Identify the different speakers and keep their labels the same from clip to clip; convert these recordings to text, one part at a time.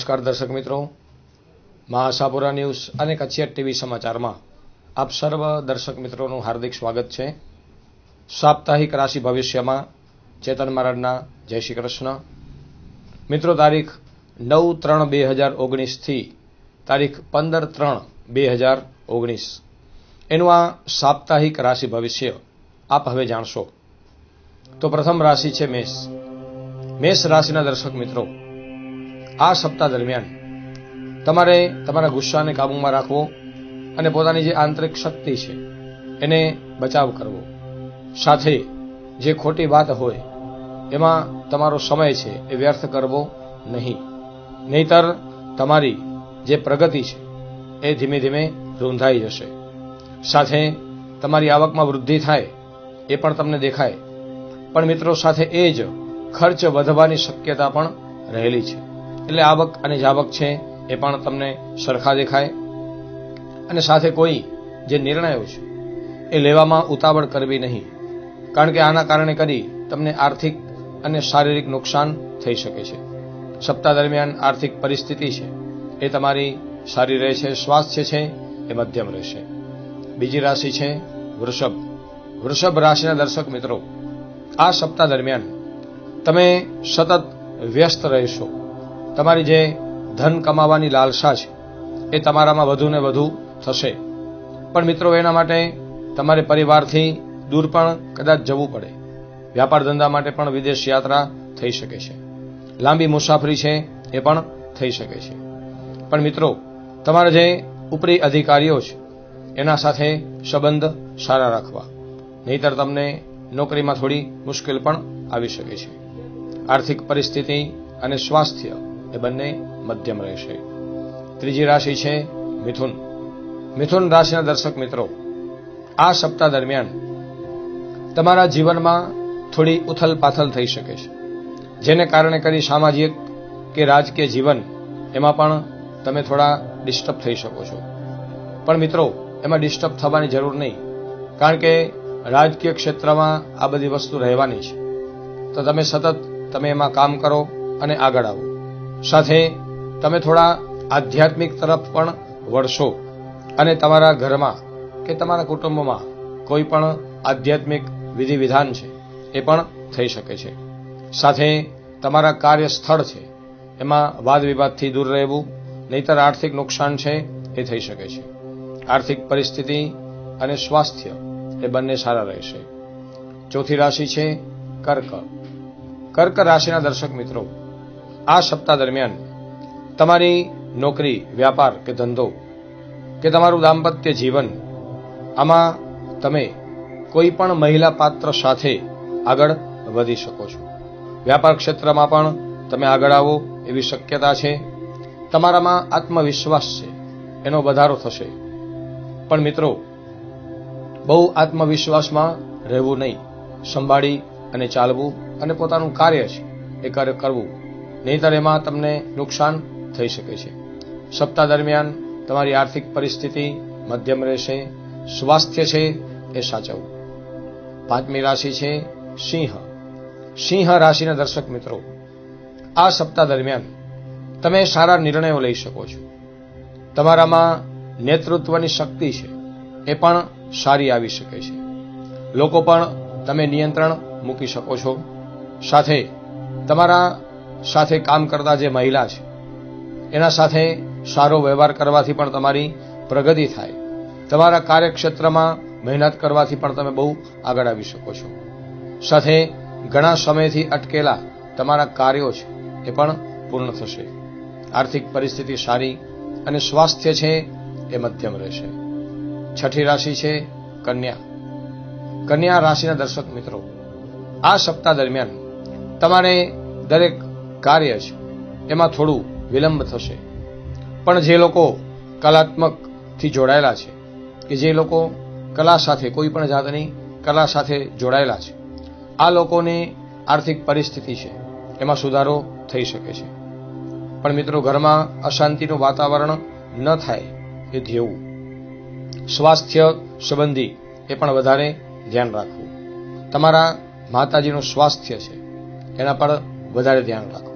Speaker 1: નમસ્કાર દર્શક મિત્રો. મા આશાપુરા ન્યૂઝ અને કચ્છિયત ટીવી સમાચારમાં આપ સર્વ દર્શક મિત્રોનું હાર્દિક સ્વાગત છે. સાપ્તાહિક રાશિ ભવિષ્યમાં ચેતન મહારાજના જય શ્રી કૃષ્ણ. મિત્રો, તારીખ નવ ત્રણ બે હજાર ઓગણીસથી તારીખ પંદર ત્રણ બે હજાર ઓગણીસ. એનું આ સાપ્તાહિક રાશિ ભવિષ્ય આપ હવે જાણશો. તો પ્રથમ રાશિ છે મેષ. મેષ રાશિના દર્શક મિત્રો આ સપ્તાહ દરમિયાન તમારે તમારા ગુસ્સાને કાબૂમાં રાખવો અને પોતાની જે આંતરિક શક્તિ છે, એને બચાવ કરવો. સાથે જે ખોટી વાત હોય, એમાં તમારો સમય છે એ વ્યર્થ કરવો નહીં. નહીતર તમારી જે પ્રગતિ છે, એ ધીમે ધીમે રૂંધાઈ જશે. સાથે તમારી આવકમાં વૃદ્ધિ થાય, એ પણ તમને દેખાય. પણ મિત્રો, સાથે એ જ ખર્ચ વધવાની શક્યતા પણ રહેલી છે. એટલે આવક અને જાવક છે એ પણ તમને સરખા દેખાય. અને સાથે કોઈ જે નિર્ણયો છે એ લેવામાં ઉતાવળ કરવી નહીં. કારણ કે આના કારણે કરી તમને આર્થિક અને શારીરિક નુકસાન થઈ શકે છે. સપ્તાહ દરમિયાન આર્થિક પરિસ્થિતિ છે એ તમારી સારી રહેશે, સ્વાસ્થ્ય છે એ મધ્યમ રહેશે. બીજી રાશિ છે વૃષભ. વૃષભ રાશિના દર્શક મિત્રો, આ સપ્તાહ દરમિયાન તમે સતત વ્યસ્ત રહેશો. તમારી જે ધન કમાવાની લાલસા છે, એ તમારામાં વધુ ને વધુ થશે. પણ મિત્રો, એના માટે તમારે પરિવારથી દૂર પણ કદાચ જવું પડે. વ્યાપાર ધંધા માટે પણ વિદેશ યાત્રા થઈ શકે છે. લાંબી મુસાફરી છે, એ પણ થઈ શકે છે. પણ મિત્રો, તમારા જે ઉપરી અધિકારીઓ છે, એના સાથે સંબંધ સારા રાખવા. નહીતર તમને નોકરીમાં થોડી મુશ્કેલ પણ આવી શકે છે. આર્થિક પરિસ્થિતિ અને સ્વાસ્થ્ય એ બંને મધ્યમ રહેશે. ત્રીજી રાશિ છે મિથુન. મિથુન રાશિના દર્શક મિત્રો, આ સપ્તાહ દરમિયાન તમારા જીવનમાં થોડી ઉથલ પાથલ થઈ શકે છે. જેને કારણે કરી સામાજિક કે રાજકીય જીવન એમાં પણ તમે થોડા ડિસ્ટર્બ થઈ શકો છો. પણ મિત્રો, એમાં ડિસ્ટર્બ થવાની જરૂર નહીં. કારણ કે રાજકીય ક્ષેત્રમાં આ બધી વસ્તુ રહેવાની છે. તો તમે સતત તમે એમાં કામ કરો અને આગળ આવો. સાથે તમે થોડા આધ્યાત્મિક તરફ પણ વળશો અને તમારા ઘરમાં કે તમારા કુટુંબમાં કોઈ પણ આધ્યાત્મિક વિધિ વિધાન છે, એ પણ થઈ શકે છે. સાથે તમારા કાર્યસ્થળ છે, એમાં વાદ વિવાદથી દૂર રહેવું, નહીતર આર્થિક નુકસાન છે, એ થઈ શકે છે. આર્થિક પરિસ્થિતિ અને સ્વાસ્થ્ય એ બંને સારા રહેશે. ચોથી રાશિ છે કર્ક. કર્ક રાશિના દર્શક મિત્રો આ સપ્તાહ દરમિયાન તમારી નોકરી, વ્યાપાર કે ધંધો કે તમારું દાંપત્ય જીવન, આમાં તમે કોઈ પણ મહિલા પાત્ર સાથે આગળ વધી શકો છો. વ્યાપાર ક્ષેત્રમાં પણ તમે આગળ આવો એવી શક્યતા છે. તમારામાં આત્મવિશ્વાસ છે. એનો વધારો થશે. પણ મિત્રો, બહુ આત્મવિશ્વાસમાં રહેવું નહીં. સંભાળી અને ચાલવું અને પોતાનું કાર્ય છે. એ કાર્ય કરવું નહીતર એમાં તમને નુકસાન થઈ શકે છે. સપ્તાહ દરમિયાન તમારી આર્થિક પરિસ્થિતિ મધ્યમ રહેશે, સ્વાસ્થ્ય છે એ સાચવવું. પાંચમી રાશિ છે સિંહ. સિંહ રાશિના દર્શક મિત્રો, આ સપ્તાહ દરમિયાન તમે સારા નિર્ણયો લઈ શકો છો. તમારામાં નેતૃત્વની શક્તિ છે એ પણ સારી આવી શકે છે. લોકો પણ તમે નિયંત્રણ મૂકી શકો છો. સાથે તમારા સાથે કામ કરતા જે મહિલા છે, એના સાથે સારો વ્યવહાર કરવાથી પણ તમારી પ્રગતિ થાય. તમારા કાર્યક્ષેત્રમાં મહેનત કરવાથી પણ તમે બહુ આગળ આવી શકો છો. સાથે ઘણા સમયથી અટકેલા તમારા કાર્યો છે, એ પણ પૂર્ણ થશે. આર્થિક પરિસ્થિતિ સારી અને સ્વાસ્થ્ય છે, એ મધ્યમ રહેશે. છઠ્ઠી રાશિ છે કન્યા. કન્યા રાશિના દર્શક મિત્રો, આ સપ્તાહ દરમિયાન તમારે દરેક કાર્ય છે. એમાં થોડું વિલંબ થશે. પણ જે લોકો કલાત્મકથી જોડાયેલા છે, કે જે લોકો કલા સાથે, કોઈ પણ જાતની કલા સાથે જોડાયેલા છે, આ લોકોની આર્થિક પરિસ્થિતિ છે. એમાં સુધારો થઈ શકે છે. પણ મિત્રો, ઘરમાં અશાંતિનું વાતાવરણ ન થાય એ ધ્યેવું. સ્વાસ્થ્ય સંબંધી એ પણ વધારે ધ્યાન રાખવું. તમારા માતાજીનું સ્વાસ્થ્ય છે, એના પર વધારે ધ્યાન રાખવું.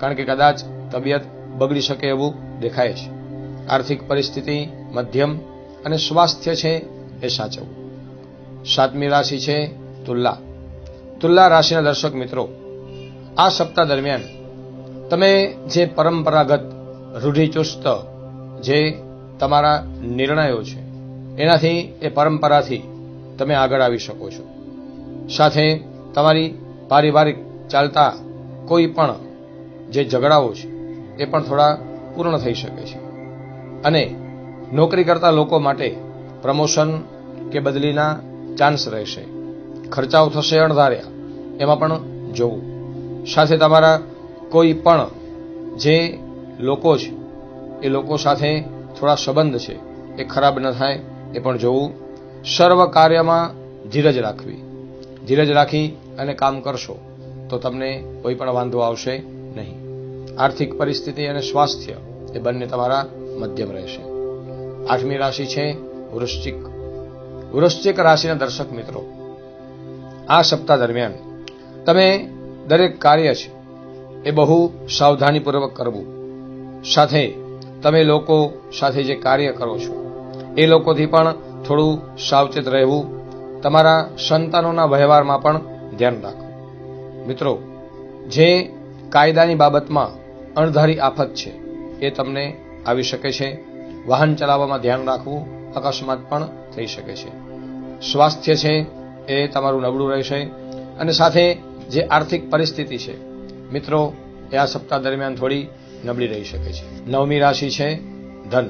Speaker 1: કારણ કે કદાચ તબિયત બગડી શકે એવું દેખાય છે. આર્થિક પરિસ્થિતિ, મધ્યમ અને સ્વાસ્થ્ય છે એ સાચવવું સાતમી રાશિ છે તુલા. તુલા રાશિના દર્શક મિત્રો, આ સપ્તાહ દરમિયાન તમે જે પરંપરાગત રૂઢિચુસ્ત જે તમારા નિર્ણયો છે, એનાથી એ પરંપરાથી તમે આગળ આવી શકો છો. સાથે તમારી પારિવારિક ચાલતા કોઈ પણ જે ઝઘડાઓ છે, એ પણ થોડા પૂર્ણ થઈ શકે છે. અને નોકરી કરતા લોકો માટે પ્રમોશન કે બદલીના ચાન્સ રહેશે. ખર્ચાઓ થશે અણધાર્યા, એમાં પણ જોવું. સાથે તમારા કોઈ પણ જે લોકો છે, એ લોકો સાથે થોડા સંબંધ છે, એ ખરાબ ન થાય, એ પણ જોવું. સર્વ કાર્યમાં ધીરજ રાખવી. ધીરજ રાખી અને કામ કરશો, તો તમને કોઈ પણ વાંધો આવશે. નહીં. આર્થિક પરિસ્થિતિ અને સ્વાસ્થ્ય એ બંને તમારા મધ્યમ રહેશે. આઠમી રાશિ છે વૃશ્ચિક. વૃશ્ચિક રાશિના દર્શક મિત્રો, આ સપ્તાહ દરમિયાન તમે દરેક કાર્ય છે એ બહુ સાવધાનીપૂર્વક કરવું. સાથે તમે લોકો સાથે જે કાર્ય કરો છો, એ લોકોથી પણ થોડું સાવચેત રહેવું, તમારા સંતાનોના વ્યવહારમાં પણ ધ્યાન રાખવું. મિત્રો, જે કાયદાની બાબતમાં અણધારી આફત છે. એ તમને આવી શકે છે. વાહન ચલાવવામાં ધ્યાન રાખવું અકસ્માત પણ થઈ શકે છે. સ્વાસ્થ્ય છે એ તમારું નબળું રહેશે. અને સાથે જે આર્થિક પરિસ્થિતિ છે, મિત્રો, એ આ સપ્તાહ દરમિયાન થોડી નબળી રહી શકે છે. નવમી રાશિ છે ધન.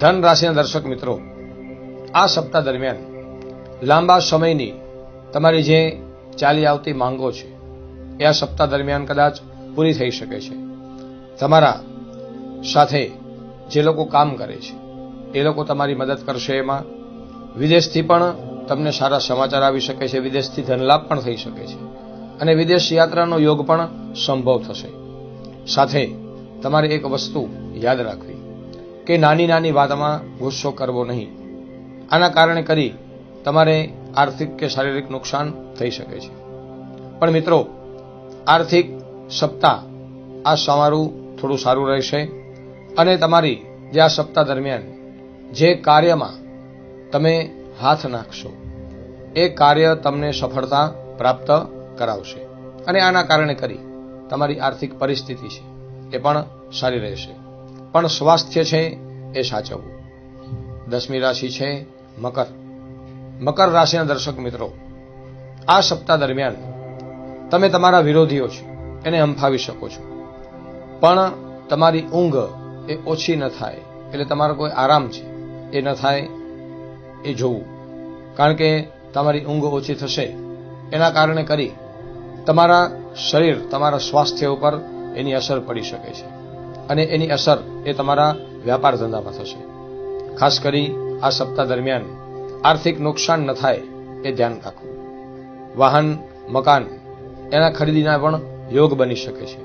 Speaker 1: ધન રાશિના દર્શક મિત્રો, આ સપ્તાહ દરમિયાન લાંબા સમયની તમારી જે ચાલી આવતી માંગો છે એ આ સપ્તાહ દરમિયાન કદાચ પૂરી થઈ શકે છે. તમારા સાથે જે લોકો કામ કરે છે, એ લોકો તમારી મદદ કરશે એમાં. વિદેશથી પણ તમને સારા સમાચાર આવી શકે છે, વિદેશથી ધનલાભ પણ થઈ શકે છે. અને વિદેશ યાત્રાનો યોગ પણ સંભવ થશે. સાથે તમારે એક વસ્તુ યાદ રાખવી, કે નાની નાની વાતમાં ગુસ્સો કરવો નહીં. આના કારણે કરી તમારે આર્થિક કે શારીરિક નુકસાન થઈ શકે છે. પણ મિત્રો આર્થિક સપ્તાહ આ તમારું થોડું સારું રહેશે અને તમારી જે આ સપ્તાહ દરમિયાન જે કાર્યમાં તમે હાથ નાખશો, એ કાર્ય તમને સફળતા પ્રાપ્ત કરાવશે. અને આના કારણે કરી તમારી આર્થિક પરિસ્થિતિ છે, એ પણ સારી રહેશે. પણ સ્વાસ્થ્ય છે, એ સાચવવું. દસમી રાશિ છે, મકર. મકર રાશિના દર્શક મિત્રો, આ સપ્તાહ દરમિયાન તમે તમારા વિરોધીઓ છો, એને હંફાવી શકો છો. પણ તમારી ઊંઘ એ ઓછી ન થાય, એટલે તમારો કોઈ આરામ છે, એ ન થાય, એ જોવું. કારણ કે તમારી ઊંઘ ઓછી થશે, એના કારણે કરી તમારા શરીર, તમારા સ્વાસ્થ્ય ઉપર એની અસર પડી શકે છે. અને એની અસર એ તમારા વ્યાપાર ધંધામાં થશે. ખાસ કરી આ સપ્તાહ દરમિયાન આર્થિક નુકસાન ન થાય, એ ધ્યાન રાખવું. વાહન, મકાન એના ખરીદીના પણ યોગ બની શકે છે.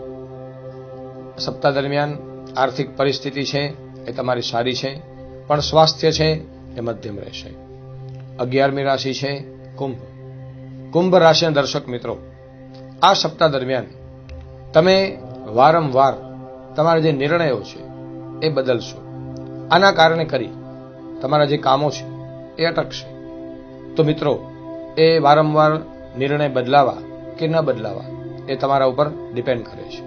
Speaker 1: સપ્તાહ દરમિયાન આર્થિક પરિસ્થિતિ છે એ તમારી સારી છે, પણ સ્વાસ્થ્ય છે એ મધ્યમ રહેશે. અગિયારમી રાશિ છે કુંભ. કુંભ રાશિના દર્શક મિત્રો, આ સપ્તાહ દરમિયાન તમે વારંવાર તમારા જે નિર્ણયો છે એ બદલશો. આના કારણે કરી તમારા જે કામો છે એ અટકશે. તો મિત્રો, એ વારંવાર નિર્ણય બદલાવા કે ન બદલાવા એ તમારા ઉપર ડિપેન્ડ કરે છે.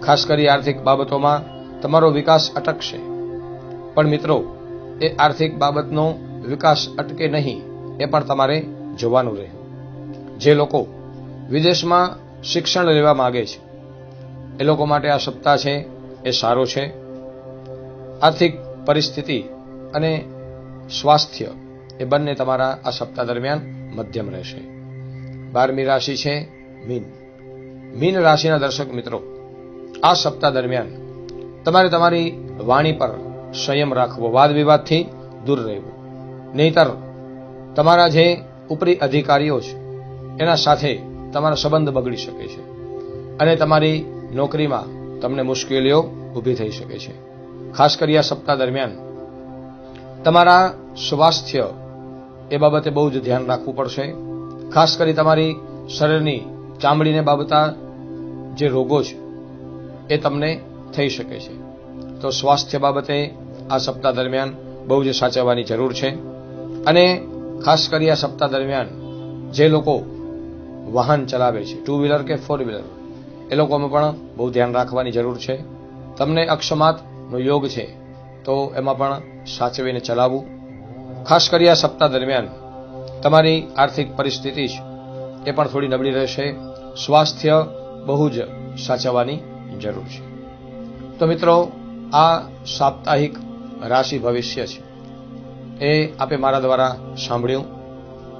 Speaker 1: ખાસ કરી આર્થિક બાબતોમાં તમારો વિકાસ અટકશે. પણ મિત્રો, એ આર્થિક બાબતનો વિકાસ અટકે નહીં એ પણ તમારે જોવાનું રહે. જે લોકો વિદેશમાં શિક્ષણ લેવા માગે છે, એ લોકો માટે આ સપ્તાહ છે, એ સારો છે. આર્થિક પરિસ્થિતિ અને સ્વાસ્થ્ય એ બંને તમારા આ સપ્તાહ દરમિયાન મધ્યમ રહેશે. બારમી રાશિ છે મીન. મીન રાશિના દર્શક મિત્રો, આ સપ્તાહ દરમિયાન તમારે તમારી વાણી પર સંયમ રાખવો વાદ વિવાદથી દૂર રહેવું. નહીતર તમારા જે ઉપરી અધિકારીઓ છે, એના સાથે તમારા સંબંધ બગડી શકે છે અને તમારી નોકરીમાં તમને મુશ્કેલીઓ ઊભી થઈ શકે છે. ખાસ કરી આ સપ્તાહ દરમિયાન તમારા સ્વાસ્થ્ય એ બાબતે બહુ જ ધ્યાન રાખવું પડશે. ખાસ કરી તમારી શરીરની ચામડીને બાબતા જે રોગો છે, એ તમને થઈ શકે છે. તો સ્વાસ્થ્ય બાબતે આ સપ્તાહ દરમિયાન બહુ જ સાચવવાની જરૂર છે. અને ખાસ કરી આ સપ્તાહ દરમિયાન જે લોકો વાહન ચલાવે છે ટુ વ્હીલર કે ફોર વ્હીલર એ લોકોમાં પણ બહુ ધ્યાન રાખવાની જરૂર છે. તમને અક્ષમાતનો યોગ છે, તો એમાં પણ સાચવીને ચલાવવું. ખાસ કરી આ સપ્તાહ દરમિયાન તમારી આર્થિક પરિસ્થિતિ છે એ પણ થોડી નબળી રહેશે. સ્વાસ્થ્ય બહુ જ સાચવવાની જરૂર છે. તો મિત્રો, આ સાપ્તાહિક રાશિ ભવિષ્ય છે. એ આપે મારા દ્વારા સાંભળ્યું.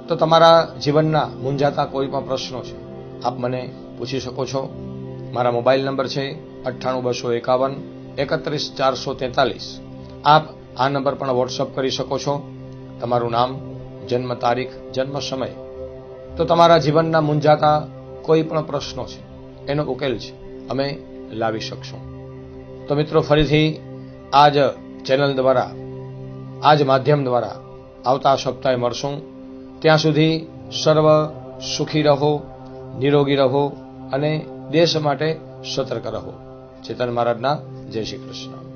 Speaker 1: તો તમારા જીવનના મૂંઝાતા કોઈ પણ પ્રશ્નો છે, આપ મને પૂછી શકો છો. મારા મોબાઈલ નંબર છે અઠ્ઠાણું, બસો એકાવન, એકત્રીસ, ચારસો તેતાલીસ. આપ આ નંબર પણ વોટ્સઅપ કરી શકો છો. તમારું નામ, જન્મ તારીખ, જન્મ સમય તો તમારા જીવનના મૂંઝાતા કોઈ પણ પ્રશ્નો છે, એનો ઉકેલ છે, અમે લાવી શકશું. તો મિત્રો, ફરીથી આ જ ચેનલ દ્વારા આ જ માધ્યમ દ્વારા આવતા સપ્તાહે મળશું. ત્યાં સુધી સર્વ સુખી રહો, નિરોગી રહો અને દેશ માટે સતર્ક રહો. ચેતન મહારાજના જય શ્રી કૃષ્ણ.